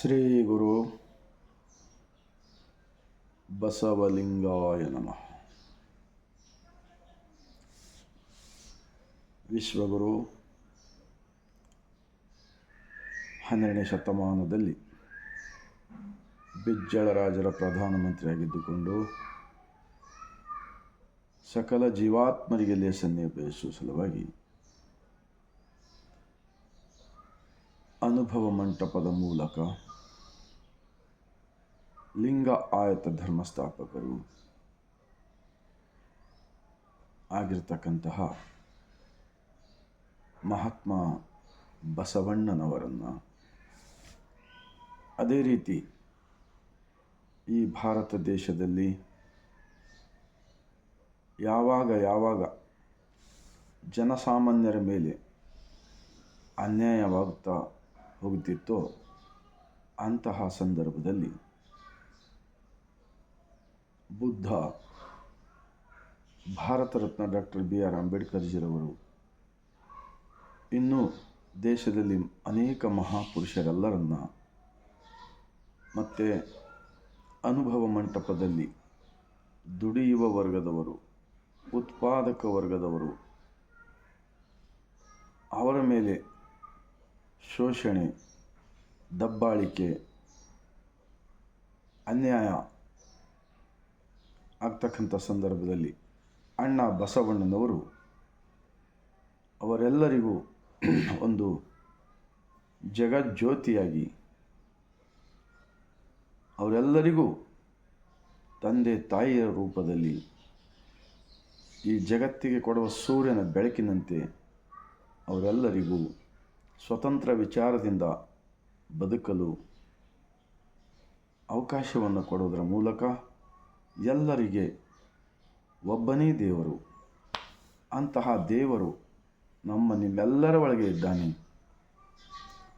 ಶ್ರೀ ಗುರು ಬಸವಲಿಂಗಾಯ ನಮಃ. ವಿಶ್ವಗುರು ಹನ್ನೆರಡನೇ ಶತಮಾನದಲ್ಲಿ ಬಿಜ್ಜಳರಾಜರ ಪ್ರಧಾನಮಂತ್ರಿಯಾಗಿದ್ದುಕೊಂಡು ಸಕಲ ಜೀವಾತ್ಮರಿಗೆ ಲೇಸನ್ನೇ ಬಯಸುವ ಸಲುವಾಗಿ ಅನುಭವ ಮಂಟಪದ ಮೂಲಕ ಲಿಂಗ ಆಯತ ಧರ್ಮಸ್ಥಾಪಕರು ಆಗಿರ್ತಕ್ಕಂತಹ ಮಹಾತ್ಮ ಬಸವಣ್ಣನವರನ್ನು ಅದೇ ರೀತಿ ಈ ಭಾರತ ದೇಶದಲ್ಲಿ ಯಾವಾಗ ಯಾವಾಗ ಜನಸಾಮಾನ್ಯರ ಮೇಲೆ ಅನ್ಯಾಯವಾಗುತ್ತಾ ಹೋಗುತ್ತಿತ್ತೋ ಅಂತಹ ಸಂದರ್ಭದಲ್ಲಿ Buddha. Bharat Ratna doctor B R ಅಂಬೇಡ್ಕರ್ಜಿರವರು. ಇನ್ನೂ ದೇಶದಲ್ಲಿ ಅನೇಕ ಮಹಾಪುರುಷರೆಲ್ಲರನ್ನ ಮತ್ತು ಅನುಭವ ಮಂಟಪದಲ್ಲಿ ದುಡಿಯುವ ವರ್ಗದವರು, ಉತ್ಪಾದಕ ವರ್ಗದವರು, ಅವರ ಮೇಲೆ ಶೋಷಣೆ, ದಬ್ಬಾಳಿಕೆ, ಅನ್ಯಾಯ ಆಗ್ತಕ್ಕಂಥ ಸಂದರ್ಭದಲ್ಲಿ ಅಣ್ಣ ಬಸವಣ್ಣನವರು ಅವರೆಲ್ಲರಿಗೂ ಒಂದು ಜಗಜ್ಯೋತಿಯಾಗಿ ಅವರೆಲ್ಲರಿಗೂ ತಂದೆ ತಾಯಿಯ ರೂಪದಲ್ಲಿ ಈ ಜಗತ್ತಿಗೆ ಕೊಡುವ ಸೂರ್ಯನ ಬೆಳಕಿನಂತೆ ಅವರೆಲ್ಲರಿಗೂ ಸ್ವತಂತ್ರ ವಿಚಾರದಿಂದ ಬದುಕಲು ಅವಕಾಶವನ್ನು ಕೊಡುವುದರ ಮೂಲಕ ಎಲ್ಲರಿಗೆ ಒಬ್ಬನೇ ದೇವರು, ಅಂತಹ ದೇವರು ನಮ್ಮ ನಿಮ್ಮೆಲ್ಲರ ಒಳಗೆ ಇದ್ದಾನೆ.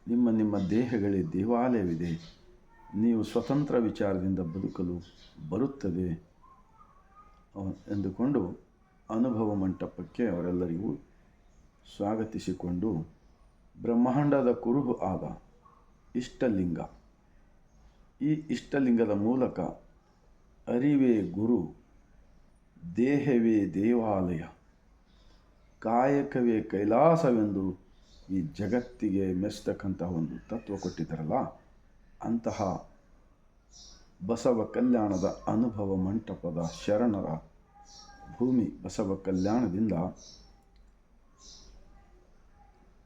ನಿಮ್ಮ ನಿಮ್ಮ ದೇಹಗಳೇ ದೇವಾಲಯವಿದೆ. ನೀವು ಸ್ವತಂತ್ರ ವಿಚಾರದಿಂದ ಬದುಕಲು ಬರುತ್ತದೆ ಎಂದುಕೊಂಡು ಅನುಭವ ಮಂಟಪಕ್ಕೆ ಅವರೆಲ್ಲರಿಗೂ ಸ್ವಾಗತಿಸಿಕೊಂಡು ಬ್ರಹ್ಮಾಂಡದ ಕುರುಹು ಆದ ಇಷ್ಟಲಿಂಗ. ಈ ಇಷ್ಟಲಿಂಗದ ಮೂಲಕ ಅರಿವೇ ಗುರು, ದೇಹವೇ ದೇವಾಲಯ. ಕಾಯಕವೇ ಕೈಲಾಸವೆಂದು ಈ ಜಗತ್ತಿಗೆ ಮೆಚ್ಚತಕ್ಕಂತಹ ಒಂದು ತತ್ವ ಕೊಟ್ಟಿದ್ದಾರಲ್ಲ, ಅಂತಹ ಬಸವ ಕಲ್ಯಾಣದ ಅನುಭವ ಮಂಟಪದ ಶರಣರ ಭೂಮಿ ಬಸವ ಕಲ್ಯಾಣದಿಂದ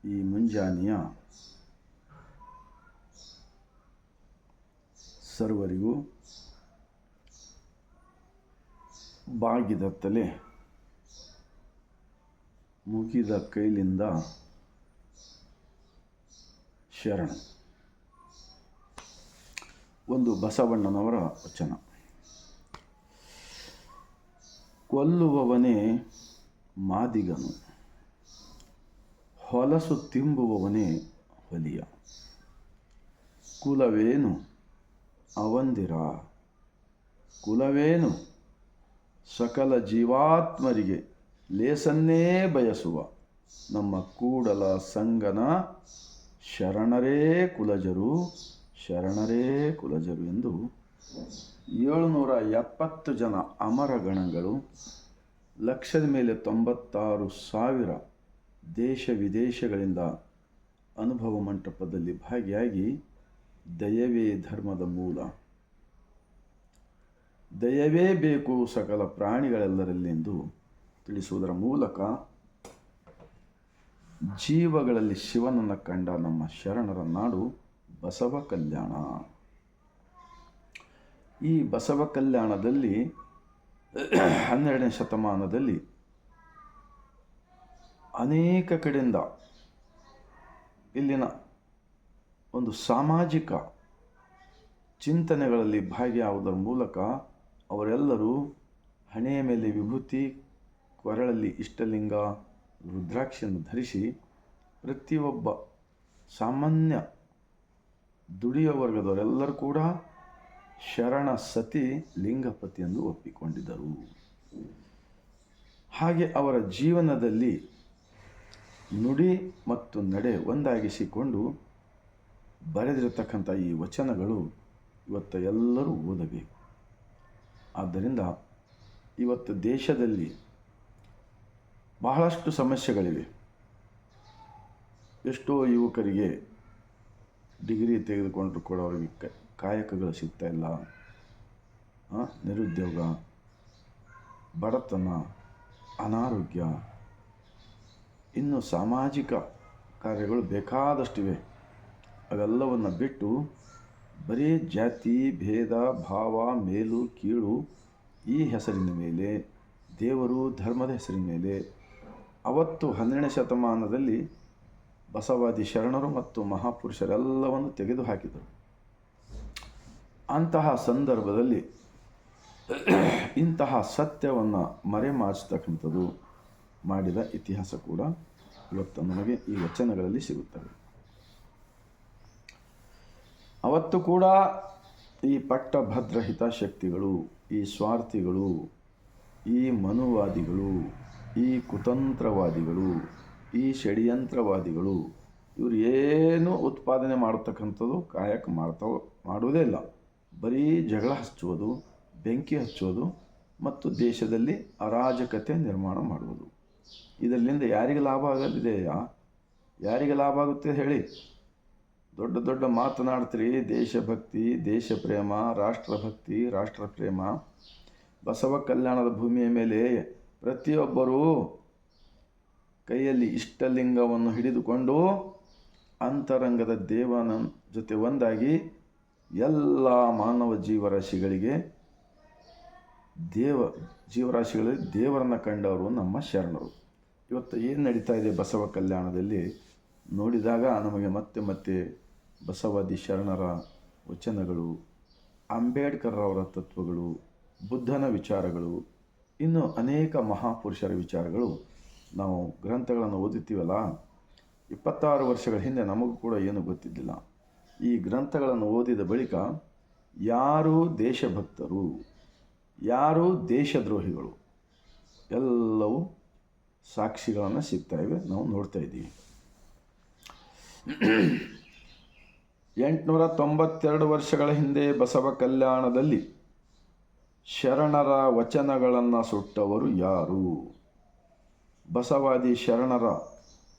ಈ ಮುಂಜಾನೆಯ ಸರ್ವರಿಗೂ ಬಾಗಿದ ತಲೆ ಮುಗಿದ ಕೈಲಿಂದ ಶರಣ. ಒಂದು ಬಸವಣ್ಣನವರ ವಚನ. ಕೊಲ್ಲುವವನೇ ಮಾದಿಗನು. ಹೊಲಸು ತಿಂಬುವವನೇ ಹೊಲಿಯ. ಕುಲವೇನು ಅವಂದಿರ? ಕುಲವೇನು ಸಕಲ ಜೀವಾತ್ಮರಿಗೆ ಲೇಸನ್ನೇ ಬಯಸುವ ನಮ್ಮ ಕೂಡಲ ಸಂಗನ ಶರಣರೇ ಕುಲಜರು ಶರಣರೇ ಕುಲಜರು ಎಂದು ಏಳುನೂರ ಎಪ್ಪತ್ತು ಜನ ಅಮರ ಗಣಗಳು, ಲಕ್ಷದ ಮೇಲೆ ತೊಂಬತ್ತಾರು ಸಾವಿರ ದೇಶ ವಿದೇಶಗಳಿಂದ ಅನುಭವ ಮಂಟಪದಲ್ಲಿ ಭಾಗಿಯಾಗಿ ದಯವೇ ಧರ್ಮದ ಮೂಲ. ದಯವೇ ಬೇಕು ಸಕಲ ಪ್ರಾಣಿಗಳೆಲ್ಲರಲ್ಲೆಂದು ತಿಳಿಸುವುದರ ಮೂಲಕ ಜೀವಗಳಲ್ಲಿ ಶಿವನನ್ನು ಕಂಡ ನಮ್ಮ ಶರಣರ ನಾಡು ಬಸವ ಕಲ್ಯಾಣ. ಈ ಬಸವ ಕಲ್ಯಾಣದಲ್ಲಿ ಹನ್ನೆರಡನೇ ಶತಮಾನದಲ್ಲಿ ಅನೇಕ ಕಡೆಯಿಂದ ಇಲ್ಲಿನ ಒಂದು ಸಾಮಾಜಿಕ ಚಿಂತನೆಗಳಲ್ಲಿ ಭಾಗಿಯಾವುದರ ಮೂಲಕ ಅವರೆಲ್ಲರೂ ಹಣೆಯ ಮೇಲೆ ವಿಭೂತಿ, ಕೊರಳಲ್ಲಿ ಇಷ್ಟಲಿಂಗ, ರುದ್ರಾಕ್ಷಿಯನ್ನು ಧರಿಸಿ ಪ್ರತಿಯೊಬ್ಬ ಸಾಮಾನ್ಯ ದುಡಿಯ ವರ್ಗದವರೆಲ್ಲರೂ ಕೂಡ ಶರಣ ಸತಿ ಲಿಂಗಪತಿ ಎಂದು ಒಪ್ಪಿಕೊಂಡಿದ್ದರು. ಹಾಗೆ ಅವರ ಜೀವನದಲ್ಲಿ ನುಡಿ ಮತ್ತು ನಡೆ ಒಂದಾಗಿಸಿಕೊಂಡು ಬರೆದಿರತಕ್ಕಂಥ ಈ ವಚನಗಳು ಇವತ್ತು ಎಲ್ಲರೂ ಓದಬೇಕು. ಆದ್ದರಿಂದ ಇವತ್ತು ದೇಶದಲ್ಲಿ ಬಹಳಷ್ಟು ಸಮಸ್ಯೆಗಳಿವೆ. ಎಷ್ಟೋ ಯುವಕರಿಗೆ ಡಿಗ್ರಿ ತೆಗೆದುಕೊಂಡರೂ ಕೂಡ ಅವರಿಗೆ ಕಾಯಕಗಳು ಸಿಗ್ತಾ ಇಲ್ಲ. ನಿರುದ್ಯೋಗ, ಬಡತನ, ಅನಾರೋಗ್ಯ, ಇನ್ನು ಸಾಮಾಜಿಕ ಕಾರ್ಯಗಳು ಬೇಕಾದಷ್ಟಿವೆ. ಅವೆಲ್ಲವನ್ನು ಬಿಟ್ಟು ಬರೀ ಜಾತಿ, ಭೇದ, ಭಾವ, ಮೇಲು, ಕೀಳು ಈ ಹೆಸರಿನ ಮೇಲೆ, ದೇವರು ಧರ್ಮದ ಹೆಸರಿನ ಮೇಲೆ, ಅವತ್ತು ಹನ್ನೆರಡನೇ ಶತಮಾನದಲ್ಲಿ ಬಸವಾದಿ ಶರಣರು ಮತ್ತು ಮಹಾಪುರುಷರೆಲ್ಲವನ್ನು ತೆಗೆದುಹಾಕಿದರು ಅಂತಹ ಸಂದರ್ಭದಲ್ಲಿ ಇಂತಹ ಸತ್ಯವನ್ನು ಮರೆಮಾಚತಕ್ಕಂಥದ್ದು ಮಾಡಿದ ಇತಿಹಾಸ ಕೂಡ ಇವತ್ತು ನಮಗೆ ಈ ವಚನಗಳಲ್ಲಿ ಸಿಗುತ್ತವೆ. ಅವತ್ತು ಕೂಡ ಈ ಪಟ್ಟಭದ್ರ ಹಿತಾಶಕ್ತಿಗಳು ಈ ಸ್ವಾರ್ಥಿಗಳು, ಈ ಮನುವಾದಿಗಳು, ಈ ಕುತಂತ್ರವಾದಿಗಳು, ಈ ಷಡ್ಯಂತ್ರವಾದಿಗಳು, ಇವರು ಏನು ಉತ್ಪಾದನೆ ಮಾಡತಕ್ಕಂಥದ್ದು ಕಾಯಕ ಮಾಡ್ತಾವ ಮಾಡುವುದೇ ಇಲ್ಲ. ಬರೀ ಜಗಳ ಹಚ್ಚುವುದು, ಬೆಂಕಿ ಹಚ್ಚೋದು ಮತ್ತು ದೇಶದಲ್ಲಿ ಅರಾಜಕತೆ ನಿರ್ಮಾಣ ಮಾಡುವುದು. ಇದರಿಂದ ಯಾರಿಗೆ ಲಾಭ ಆಗಲಿದೆಯಾ? ಯಾರಿಗೆ ಲಾಭ ಆಗುತ್ತೆ ಹೇಳಿ. ದೊಡ್ಡ ದೊಡ್ಡ ಮಾತನಾಡ್ತೀರಿ. ದೇಶಭಕ್ತಿ ದೇಶ ಪ್ರೇಮ ರಾಷ್ಟ್ರಭಕ್ತಿ ರಾಷ್ಟ್ರ ಪ್ರೇಮ ಬಸವ ಕಲ್ಯಾಣದ ಭೂಮಿಯ ಮೇಲೆ ಪ್ರತಿಯೊಬ್ಬರೂ ಕೈಯಲ್ಲಿ ಇಷ್ಟಲಿಂಗವನ್ನು ಹಿಡಿದುಕೊಂಡು ಅಂತರಂಗದ ದೇವನ ಜೊತೆ ಒಂದಾಗಿ ಎಲ್ಲ ಮಾನವ ಜೀವರಾಶಿಗಳಿಗೆ ದೇವ, ಜೀವರಾಶಿಗಳಲ್ಲಿ ದೇವರನ್ನು ಕಂಡವರು ನಮ್ಮ ಶರಣರು. ಇವತ್ತು ಏನು ನಡೀತಾ ಇದೆ ಬಸವ ಕಲ್ಯಾಣದಲ್ಲಿ? ನೋಡಿದಾಗ ನಮಗೆ ಮತ್ತೆ ಮತ್ತೆ ಬಸವಾದಿ ಶರಣರ ವಚನಗಳು ಅಂಬೇಡ್ಕರ್ ಅವರ ತತ್ವಗಳು, ಬುದ್ಧನ ವಿಚಾರಗಳು, ಇನ್ನು ಅನೇಕ ಮಹಾಪುರುಷರ ವಿಚಾರಗಳು ನಾವು ಗ್ರಂಥಗಳನ್ನು ಓದುತ್ತೀವಲ್ಲ? ಇಪ್ಪತ್ತಾರು ವರ್ಷಗಳ ಹಿಂದೆ ನಮಗೂ ಕೂಡ ಏನು ಗೊತ್ತಿದ್ದಿಲ್ಲ. ಈ ಗ್ರಂಥಗಳನ್ನು ಓದಿದ ಬಳಿಕ ಯಾರು ದೇಶಭಕ್ತರು? ಯಾರು ದೇಶದ್ರೋಹಿಗಳು? ಎಲ್ಲವೂ ಸಾಕ್ಷಿಗಳನ್ನು ಸಿಗ್ತಾಯಿವೆ ನಾವು ನೋಡ್ತಾ ಇದ್ದೀವಿ. ಎಂಟುನೂರ ತೊಂಬತ್ತೆರಡು ವರ್ಷಗಳ ಹಿಂದೆ ಬಸವ ಕಲ್ಯಾಣದಲ್ಲಿ ಶರಣರ ವಚನಗಳನ್ನು ಸುಟ್ಟವರು ಯಾರು? ಬಸವಾದಿ ಶರಣರ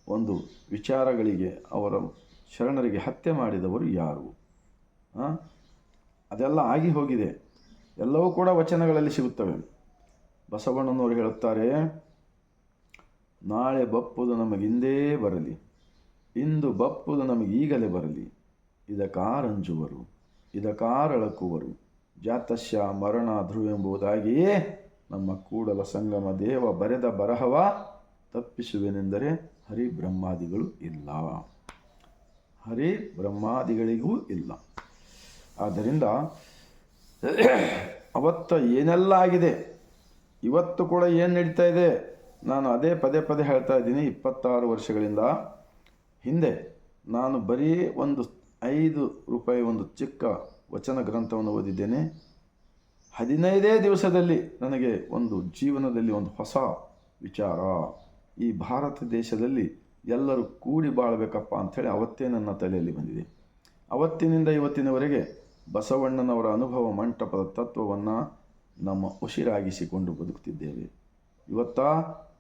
ಒಂದು ವಿಚಾರಗಳಿಗೆ ಅವರ ಶರಣರಿಗೆ ಹತ್ಯೆ ಮಾಡಿದವರು ಯಾರು? ಅದೆಲ್ಲ ಆಗಿ ಹೋಗಿದೆ. ಎಲ್ಲವೂ ಕೂಡ ವಚನಗಳಲ್ಲಿ ಸಿಗುತ್ತವೆ. ಬಸವಣ್ಣನವರು ಹೇಳುತ್ತಾರೆ, ನಾಳೆ ಬಪ್ಪುದು ನಮಗಿಂದೇ ಬರಲಿ, ಇಂದು ಬಪ್ಪುದು ನಮಗೀಗಲೇ ಬರಲಿ ಇದಕಾರಂಜುವರು ಇದಕಾರಳಕುವರು ಜಾತಸ್ಯ ಮರಣ ಧ್ರುವೆಂಬುದಾಗಿಯೇ ನಮ್ಮ ಕೂಡಲ ಸಂಗಮ ದೇವ ಬರೆದ ಬರಹವ ತಪ್ಪಿಸುವೆನೆಂದರೆ ಹರಿ ಬ್ರಹ್ಮಾದಿಗಳು ಇಲ್ಲ. ಹರಿ ಬ್ರಹ್ಮಾದಿಗಳಿಗೂ ಇಲ್ಲ. ಆದ್ದರಿಂದ ಅವತ್ತು ಏನೆಲ್ಲ ಆಗಿದೆ? ಇವತ್ತು ಕೂಡ ಏನು ನಡೀತಾ ಇದೆ? ನಾನು ಅದೇ ಪದೇ ಪದೇ ಹೇಳ್ತಾ ಇದ್ದೀನಿ, ಇಪ್ಪತ್ತಾರು ವರ್ಷಗಳಿಂದ. ಹಿಂದೆ ನಾನು ಬರೀ ಒಂದು ಐದು ರೂಪಾಯಿ ಒಂದು ಚಿಕ್ಕ ವಚನ ಗ್ರಂಥವನ್ನು ಓದಿದ್ದೇನೆ. ಹದಿನೈದೇ ದಿವಸದಲ್ಲಿ ನನಗೆ ಒಂದು ಜೀವನದಲ್ಲಿ ಒಂದು ಹೊಸ ವಿಚಾರ. ಈ ಭಾರತ ದೇಶದಲ್ಲಿ ಎಲ್ಲರೂ ಕೂಡಿ ಬಾಳಬೇಕಪ್ಪ ಅಂಥೇಳಿ ಅವತ್ತೇ ನನ್ನ ತಲೆಯಲ್ಲಿ ಬಂದಿದೆ. ಅವತ್ತಿನಿಂದ ಇವತ್ತಿನವರೆಗೆ ಬಸವಣ್ಣನವರ ಅನುಭವ ಮಂಟಪದ ತತ್ವವನ್ನು ನಮ್ಮ ಉಸಿರಾಗಿಸಿಕೊಂಡು ಬದುಕ್ತಿದ್ದೇವೆ ಇವತ್ತ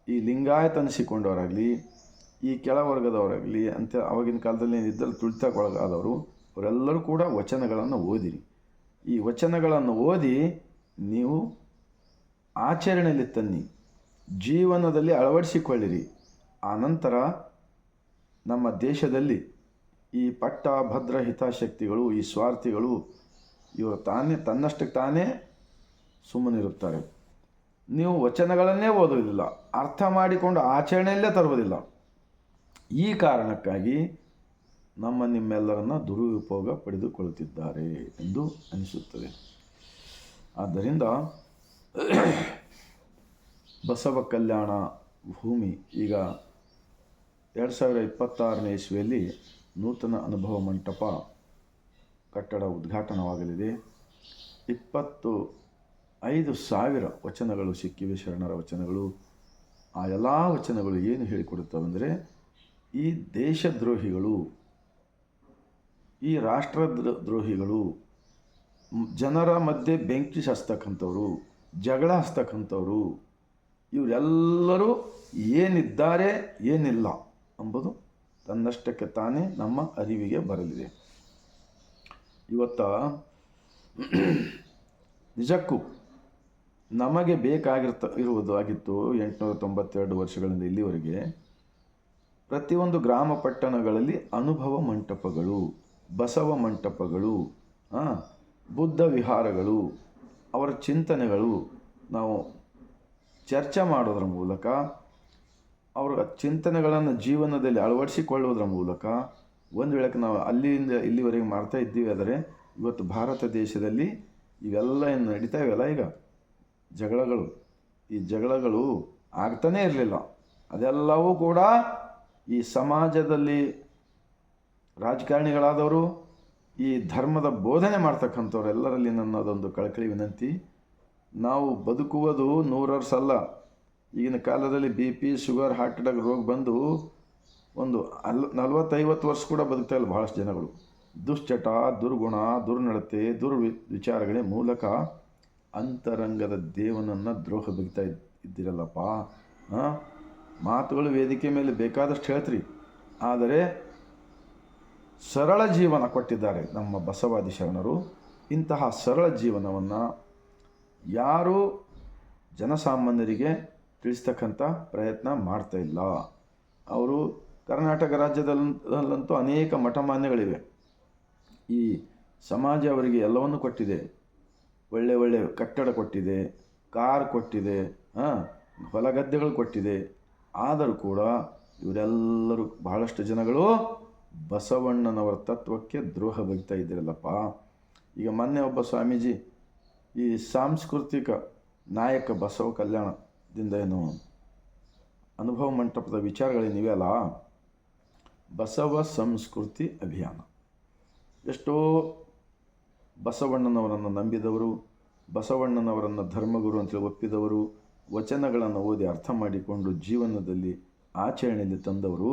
ಈ ಲಿಂಗಾಯತ ಅನಿಸಿಕೊಂಡವರಾಗಲಿ ಈ ಕೆಳವರ್ಗದವರಾಗಲಿ ಅಂತ ಆವಾಗಿನ ಕಾಲದಲ್ಲಿ ಇದ್ದಲ್ಲಿ ತುಳಿತಕ್ಕೊಳಗಾದವರು ಅವರೆಲ್ಲರೂ ಕೂಡ ವಚನಗಳನ್ನು ಓದಿರಿ. ಈ ವಚನಗಳನ್ನು ಓದಿ ನೀವು ಆಚರಣೆಯಲ್ಲಿ ತನ್ನಿ, ಜೀವನದಲ್ಲಿ ಅಳವಡಿಸಿಕೊಳ್ಳಿರಿ. ಆನಂತರ ನಮ್ಮ ದೇಶದಲ್ಲಿ ಈ ಪಟ್ಟ, ಭದ್ರ ಹಿತಾಶಕ್ತಿಗಳು ಈ ಸ್ವಾರ್ಥಿಗಳು, ಇವರು ತಾನೇ, ತನ್ನಷ್ಟಕ್ಕೆ ತಾನೇ ಸುಮ್ಮನಿರುತ್ತಾರೆ. ನೀವು ವಚನಗಳನ್ನೇ ಓದುವುದಿಲ್ಲ, ಅರ್ಥ ಮಾಡಿಕೊಂಡು ಆಚರಣೆಯಲ್ಲೇ ತರುವುದಿಲ್ಲ. ಈ ಕಾರಣಕ್ಕಾಗಿ ನಮ್ಮ ನಿಮ್ಮೆಲ್ಲರನ್ನು ದುರುಪಯೋಗ ಪಡೆದುಕೊಳ್ಳುತ್ತಿದ್ದಾರೆ ಎಂದು ಅನಿಸುತ್ತದೆ. ಆದ್ದರಿಂದ ಬಸವ ಕಲ್ಯಾಣ ಭೂಮಿ ಈಗ ಎರಡು ಸಾವಿರ ಇಪ್ಪತ್ತಾರನೇ ಇಸ್ವಿಯಲ್ಲಿ ನೂತನ ಅನುಭವ ಮಂಟಪ ಕಟ್ಟಡ ಉದ್ಘಾಟನವಾಗಲಿದೆ. ಇಪ್ಪತ್ತು ಐದು ಸಾವಿರ ವಚನಗಳು ಸಿಕ್ಕಿವೆ, ಶರಣರ ವಚನಗಳು. ಆ ಎಲ್ಲ ವಚನಗಳು ಏನು ಹೇಳಿಕೊಡುತ್ತವೆಂದರೆ ಈ ದೇಶದ್ರೋಹಿಗಳು, ಈ ರಾಷ್ಟ್ರ ದ್ರೋಹಿಗಳು ಜನರ ಮಧ್ಯೆ ಬೆಂಕಿ ಹಚ್ತಕ್ಕಂಥವ್ರು, ಜಗಳ ಹಚ್ತಕ್ಕಂಥವ್ರು, ಇವರೆಲ್ಲರೂ ಏನಿದ್ದಾರೆ, ಏನಿಲ್ಲ ಎಂಬುದು ತನ್ನಷ್ಟಕ್ಕೆ ತಾನೇ ನಮ್ಮ ಅರಿವಿಗೆ ಬರಲಿದೆ. ಇವತ್ತ ನಿಜಕ್ಕೂ ನಮಗೆ ಬೇಕಾಗಿರ್ತ ಇರುವುದಾಗಿತ್ತು ಎಂಟುನೂರ ತೊಂಬತ್ತೆರಡು ವರ್ಷಗಳಿಂದ ಇಲ್ಲಿವರೆಗೆ. ಪ್ರತಿಯೊಂದು ಗ್ರಾಮ ಪಟ್ಟಣಗಳಲ್ಲಿ ಅನುಭವ ಮಂಟಪಗಳು, ಬಸವ ಮಂಟಪಗಳು ಬುದ್ಧ ವಿಹಾರಗಳು, ಅವರ ಚಿಂತನೆಗಳು ನಾವು ಚರ್ಚೆ ಮಾಡೋದ್ರ ಮೂಲಕ, ಅವರ ಚಿಂತನೆಗಳನ್ನು ಜೀವನದಲ್ಲಿ ಅಳವಡಿಸಿಕೊಳ್ಳೋದ್ರ ಮೂಲಕ, ಒಂದು ವೇಳೆ ನಾವು ಅಲ್ಲಿಂದ ಇಲ್ಲಿವರೆಗೆ ಮಾಡ್ತಾ ಇದ್ದೀವಿ ಆದರೆ, ಇವತ್ತು ಭಾರತ ದೇಶದಲ್ಲಿ ಇವೆಲ್ಲ ಏನು ನಡೀತಾ ಇವೆಲ್ಲ ಈಗ ಜಗಳಗಳು. ಈ ಜಗಳಗಳು ಆಗ್ತಾನೇ ಇರಲಿಲ್ಲ. ಅದೆಲ್ಲವೂ ಕೂಡ ಈ ಸಮಾಜದಲ್ಲಿ ರಾಜಕಾರಣಿಗಳಾದವರು ಈ ಧರ್ಮದ ಬೋಧನೆ ಮಾಡ್ತಕ್ಕಂಥವ್ರು ಎಲ್ಲರಲ್ಲಿ ನನ್ನದೊಂದು ಕಳಕಳಿ ವಿನಂತಿ. ನಾವು ಬದುಕುವುದು ನೂರು ವರ್ಷ ಅಲ್ಲ. ಈಗಿನ ಕಾಲದಲ್ಲಿ B P, sugar, heart attack, ರೋಗ ಬಂದು ಒಂದು ಅಲ್ ನಲ್ವತ್ತೈವತ್ತು ವರ್ಷ ಕೂಡ ಬದುಕ್ತಾ ಇಲ್ಲ ಭಾಳಷ್ಟು ಜನಗಳು. ದುಶ್ಚಟ, ದುರ್ಗುಣ, ದುರ್ನಡತೆ ದುರ್ವಿ ವಿಚಾರಗಳೇ ಮೂಲಕ ಅಂತರಂಗದ ದೇವನನ್ನು ದ್ರೋಹ ಬಿಗ್ತಾ ಇದ್ ಇದ್ದಿರಲ್ಲಪ್ಪ. ಹಾಂ? ಮಾತುಗಳು ವೇದಿಕೆ ಮೇಲೆ ಬೇಕಾದಷ್ಟು ಹೇಳ್ತೀರಿ. ಆದರೆ ಸರಳ ಜೀವನ ಕೊಟ್ಟಿದ್ದಾರೆ ನಮ್ಮ ಬಸವಾದಿ ಶರಣರು. ಇಂತಹ ಸರಳ ಜೀವನವನ್ನು ಯಾರೂ ಜನಸಾಮಾನ್ಯರಿಗೆ ತಿಳಿಸ್ತಕ್ಕಂಥ ಪ್ರಯತ್ನ ಮಾಡ್ತಾ ಇಲ್ಲ. ಅವರು ಕರ್ನಾಟಕ ರಾಜ್ಯದಲ್ಲಂತೂ ಅನೇಕ ಮಠಮಾನ್ಯಗಳಿವೆ. ಈ ಸಮಾಜ ಅವರಿಗೆ ಎಲ್ಲವನ್ನು ಕೊಟ್ಟಿದೆ. ಒಳ್ಳೆ ಒಳ್ಳೆ ಕಟ್ಟಡ ಕೊಟ್ಟಿದೆ, ಕಾರ್ ಕೊಟ್ಟಿದೆ, ಹಾಂ, ಹೊಲಗದ್ದೆಗಳು ಕೊಟ್ಟಿದೆ. ಆದರೂ ಕೂಡ ಇವರೆಲ್ಲರೂ ಬಹಳಷ್ಟು ಜನಗಳು ಬಸವಣ್ಣನವರ ತತ್ವಕ್ಕೆ ದ್ರೋಹ ಬಗ್ತಾ ಇದ್ದೀರಲ್ಲಪ್ಪ. ಈಗ ಮೊನ್ನೆ ಒಬ್ಬ ಸ್ವಾಮೀಜಿ ಈ ಸಾಂಸ್ಕೃತಿಕ ನಾಯಕ ಬಸವ ಕಲ್ಯಾಣದಿಂದ ಏನು ಅನುಭವ ಮಂಟಪದ ವಿಚಾರಗಳೇನಿವೆ ಅಲ್ಲ? ಬಸವ ಸಂಸ್ಕೃತಿ ಅಭಿಯಾನ. ಎಷ್ಟೋ ಬಸವಣ್ಣನವರನ್ನು ನಂಬಿದವರು, ಬಸವಣ್ಣನವರನ್ನು ಧರ್ಮಗುರು ಅಂತೇಳಿ ಒಪ್ಪಿದವರು ವಚನಗಳನ್ನು ಓದಿ ಅರ್ಥ ಮಾಡಿಕೊಂಡು ಜೀವನದಲ್ಲಿ ಆಚರಣೆಯಲ್ಲಿ ತಂದವರು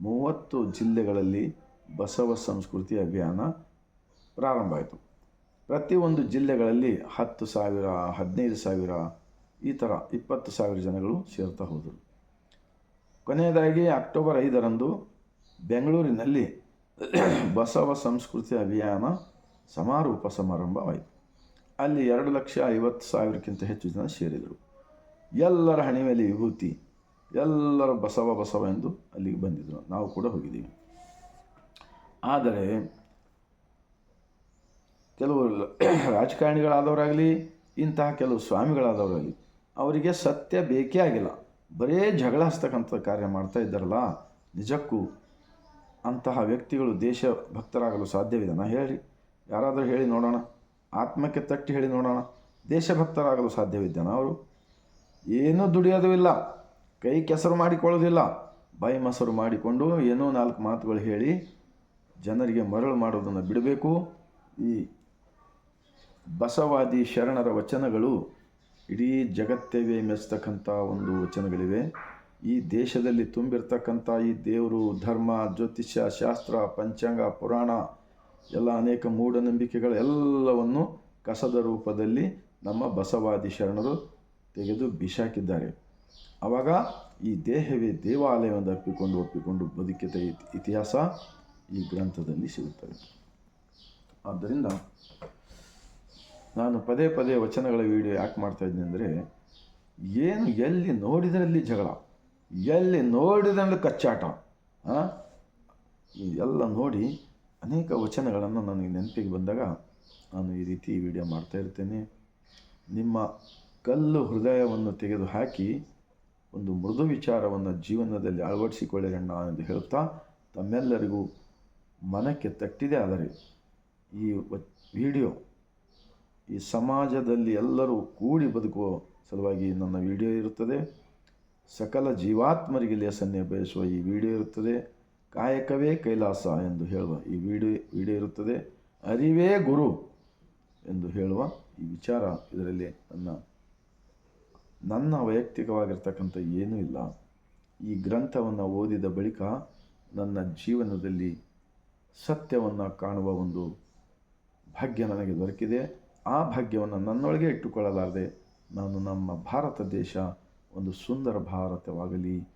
ಮೂವತ್ತು ಜಿಲ್ಲೆಗಳಲ್ಲಿ ಬಸವ ಸಂಸ್ಕೃತಿ ಅಭಿಯಾನ ಪ್ರಾರಂಭ ಆಯಿತು. ಪ್ರತಿಯೊಂದು ಜಿಲ್ಲೆಗಳಲ್ಲಿ ಹತ್ತು ಸಾವಿರ, ಹದಿನೈದು ಸಾವಿರ, ಈ ಥರ ಇಪ್ಪತ್ತು ಸಾವಿರ ಜನಗಳು ಸೇರ್ತಾ ಹೋದರು. ಕೊನೆಯದಾಗಿ ಅಕ್ಟೋಬರ್ ಐದರಂದು ಬೆಂಗಳೂರಿನಲ್ಲಿ ಬಸವ ಸಂಸ್ಕೃತಿ ಅಭಿಯಾನ ಸಮಾರೋಪ ಸಮಾರಂಭವಾಯಿತು. ಅಲ್ಲಿ ಎರಡು ಲಕ್ಷ ಐವತ್ತು ಸಾವಿರಕ್ಕಿಂತ ಹೆಚ್ಚು ಜನ ಸೇರಿದರು. ಎಲ್ಲರ ಹಣೆ ಮೇಲೆ ವಿಭೂತಿ, ಎಲ್ಲರ ಬಸವ ಬಸವ ಎಂದು ಅಲ್ಲಿಗೆ ಬಂದಿದ್ದರು ನಾವು ಕೂಡ ಹೋಗಿದ್ದೀವಿ. ಆದರೆ ಕೆಲವು ರಾಜಕಾರಣಿಗಳಾದವರಾಗಲಿ, ಇಂತಹ ಕೆಲವು ಸ್ವಾಮಿಗಳಾದವರಾಗಲಿ, ಅವರಿಗೆ ಸತ್ಯ ಬೇಕೇ ಆಗಿಲ್ಲ. ಬರೇ ಜಗಳ ಹಚ್ತಕ್ಕಂಥ ಕಾರ್ಯ ಮಾಡ್ತಾ ಇದ್ದಾರಲ್ಲ. ನಿಜಕ್ಕೂ ಅಂತಹ ವ್ಯಕ್ತಿಗಳು ದೇಶ ಭಕ್ತರಾಗಲು ಸಾಧ್ಯವಿದೆನಾ ಹೇಳಿ ಯಾರಾದರೂ ಹೇಳಿ ನೋಡೋಣ. ಆತ್ಮಕ್ಕೆ ತಟ್ಟಿ ಹೇಳಿ ನೋಡೋಣ. ದೇಶಭಕ್ತರಾಗಲು ಸಾಧ್ಯವಿದ್ದಾನ ಅವರು ಏನೂ ದುಡಿಯೋದು ಇಲ್ಲ. ಕೈ ಕೆಸರು ಮಾಡಿಕೊಳ್ಳೋದಿಲ್ಲ. ಬಾಯಿ ಮೊಸರು ಮಾಡಿಕೊಂಡು ಏನೋ ನಾಲ್ಕು ಮಾತುಗಳು ಹೇಳಿ ಜನರಿಗೆ ಮರಳು ಮಾಡೋದನ್ನು ಬಿಡಬೇಕು. ಈ ಬಸವಾದಿ ಶರಣರ ವಚನಗಳು ಇಡೀ ಜಗತ್ತೇವೆ ಮೆಚ್ಚತಕ್ಕಂಥ ಒಂದು ವಚನಗಳಿವೆ. ಈ ದೇಶದಲ್ಲಿ ತುಂಬಿರ್ತಕ್ಕಂಥ ಈ ದೇವರು, ಧರ್ಮ, ಜ್ಯೋತಿಷ್ಯ, ಶಾಸ್ತ್ರ, ಪಂಚಾಂಗ, ಪುರಾಣ, ಎಲ್ಲ ಅನೇಕ ಮೂಢನಂಬಿಕೆಗಳೆಲ್ಲವನ್ನು ಕಸದ ರೂಪದಲ್ಲಿ ನಮ್ಮ ಬಸವಾದಿ ಶರಣರು ತೆಗೆದು ಬಿಸಾಕಿದ್ದಾರೆ. ಆವಾಗ ಈ ದೇಹವೇ ದೇವಾಲಯವನ್ನು ಅಪ್ಪಿಕೊಂಡು ಒಪ್ಪಿಕೊಂಡು ಬದುಕಿದ ಇತಿ- ಇತಿಹಾಸ ಈ ಗ್ರಂಥದಲ್ಲಿ ಸಿಗುತ್ತದೆ. ಆದ್ದರಿಂದ ನಾನು ಪದೇ ಪದೇ ವಚನಗಳ ವಿಡಿಯೋ ಯಾಕೆ ಮಾಡ್ತಾ ಇದ್ದೀನಿ ಅಂದರೆ, ಏನು ಎಲ್ಲಿ ನೋಡಿದರಲ್ಲಿ ಜಗಳ, ಎಲ್ಲಿ ನೋಡಿದ್ರಲ್ಲಿ ಕಚ್ಚಾಟ ಎಲ್ಲ ನೋಡಿ ಅನೇಕ ವಚನಗಳನ್ನು ನನಗೆ ನೆನಪಿಗೆ ಬಂದಾಗ ನಾನು ಈ ರೀತಿ ವಿಡಿಯೋ ಮಾಡ್ತಾ ಇರ್ತೇನೆ. ನಿಮ್ಮ ಕಲ್ಲು ಹೃದಯವನ್ನು ತೆಗೆದು ಹಾಕಿ ಒಂದು ಮೃದು ವಿಚಾರವನ್ನು ಜೀವನದಲ್ಲಿ ಅಳವಡಿಸಿಕೊಳ್ಳಿರಣ್ಣ ಎಂದು ಹೇಳುತ್ತಾ ತಮ್ಮೆಲ್ಲರಿಗೂ ಮನಕ್ಕೆ ತಟ್ಟಿದೆ. ಆದರೆ ಈ ವಿಡಿಯೋ ಈ ಸಮಾಜದಲ್ಲಿ ಎಲ್ಲರೂ ಕೂಡಿ ಬದುಕುವ ಸಲುವಾಗಿ ನನ್ನ ವಿಡಿಯೋ ಇರುತ್ತದೆ. ಸಕಲ ಜೀವಾತ್ಮರಿಗೆ ಲೇಸನ್ನೇ ಬಯಸುವ ಈ ವಿಡಿಯೋ ಇರುತ್ತದೆ. ಕಾಯಕವೇ ಕೈಲಾಸ ಎಂದು ಹೇಳುವ ಈ ವಿಡಿಯೋ ವಿಡಿಯೋ ಇರುತ್ತದೆ. ಅರಿವೇ ಗುರು ಎಂದು ಹೇಳುವ ಈ ವಿಚಾರ ಇದರಲ್ಲಿ ನನ್ನ ನನ್ನ ವೈಯಕ್ತಿಕವಾಗಿರ್ತಕ್ಕಂಥ ಏನೂ ಇಲ್ಲ. ಈ ಗ್ರಂಥವನ್ನು ಓದಿದ ಬಳಿಕ ನನ್ನ ಜೀವನದಲ್ಲಿ ಸತ್ಯವನ್ನು ಕಾಣುವ ಒಂದು ಭಾಗ್ಯ ನನಗೆ ದೊರಕಿದೆ. ಆ ಭಾಗ್ಯವನ್ನು ನನ್ನೊಳಗೆ ಇಟ್ಟುಕೊಳ್ಳಲಾರದೆ ನಾನು ನಮ್ಮ ಭಾರತ ದೇಶ ಒಂದು ಸುಂದರ ಭಾರತವಾಗಲಿ,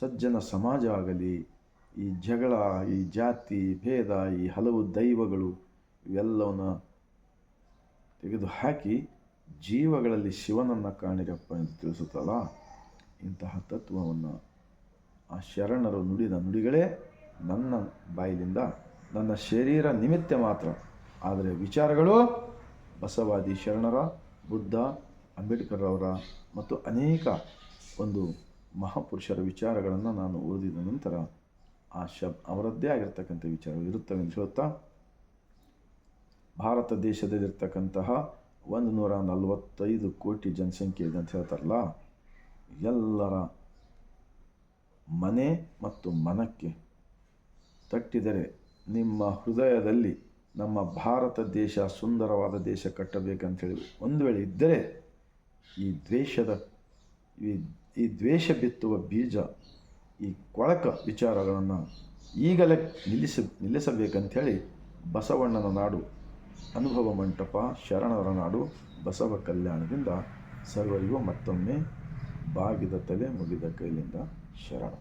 ಸಜ್ಜನ ಸಮಾಜ ಆಗಲಿ, ಈ ಜಗಳ, ಈ ಜಾತಿ, ಭೇದ, ಈ ಹಲವು ದೈವಗಳು ಇವೆಲ್ಲವನ್ನು ತೆಗೆದುಹಾಕಿ ಜೀವಗಳಲ್ಲಿ ಶಿವನನ್ನು ಕಾಣಿರಪ್ಪ ಎಂದು ತಿಳಿಸುತ್ತಲ್ಲ? ಇಂತಹ ತತ್ವವನ್ನು ಆ ಶರಣರು ನುಡಿದ ನುಡಿಗಳೇ ನನ್ನ ಬಾಯಿಲಿಂದ, ನನ್ನ ಶರೀರ ನಿಮಿತ್ತ ಮಾತ್ರ. ಆದರೆ ವಿಚಾರಗಳು ಬಸವಾದಿ ಶರಣರ, ಬುದ್ಧ, ಅಂಬೇಡ್ಕರ್ ಅವರ ಮತ್ತು ಅನೇಕ ಒಂದು ಮಹಾಪುರುಷರ ವಿಚಾರಗಳನ್ನು ನಾನು ಓದಿದ ನಂತರ ಆ ಶಬ್ ಅವರದ್ದೇ ಆಗಿರ್ತಕ್ಕಂಥ ವಿಚಾರಗಳು ಇರುತ್ತವೆ ಅಂತ ಹೇಳುತ್ತಾ? ಭಾರತ ದೇಶದಲ್ಲಿರ್ತಕ್ಕಂತಹ ಒಂದು ನೂರ ನಲವತ್ತೈದು ಕೋಟಿ ಜನಸಂಖ್ಯೆ ಇದೆ ಅಂತ ಹೇಳ್ತಾರಲ್ಲ, ಎಲ್ಲರ ಮನೆ ಮತ್ತು ಮನಕ್ಕೆ ತಟ್ಟಿದರೆ ನಿಮ್ಮ ಹೃದಯದಲ್ಲಿ ನಮ್ಮ ಭಾರತ ದೇಶ ಸುಂದರವಾದ ದೇಶ ಕಟ್ಟಬೇಕಂತೇಳಿ ಒಂದು ವೇಳೆ ಇದ್ದರೆ ಈ ದ್ವೇಷದ, ಈ ಈ ದ್ವೇಷ ಬಿತ್ತುವ ಬೀಜ, ಈ ಕೊಳಕ ವಿಚಾರಗಳನ್ನು ಈಗಲೇ ನಿಲ್ಲಿಸ ನಿಲ್ಲಿಸಬೇಕಂಥೇಳಿ ಬಸವಣ್ಣನ ನಾಡು ಅನುಭವ ಮಂಟಪ ಶರಣರ ನಾಡು ಬಸವ ಕಲ್ಯಾಣದಿಂದ ಸರ್ವರಿಗೂ ಮತ್ತೊಮ್ಮೆ ಬಾಗಿದ ತಲೆ ಮುಗಿದ ಕೈಲಿಂದ ಶರಣ.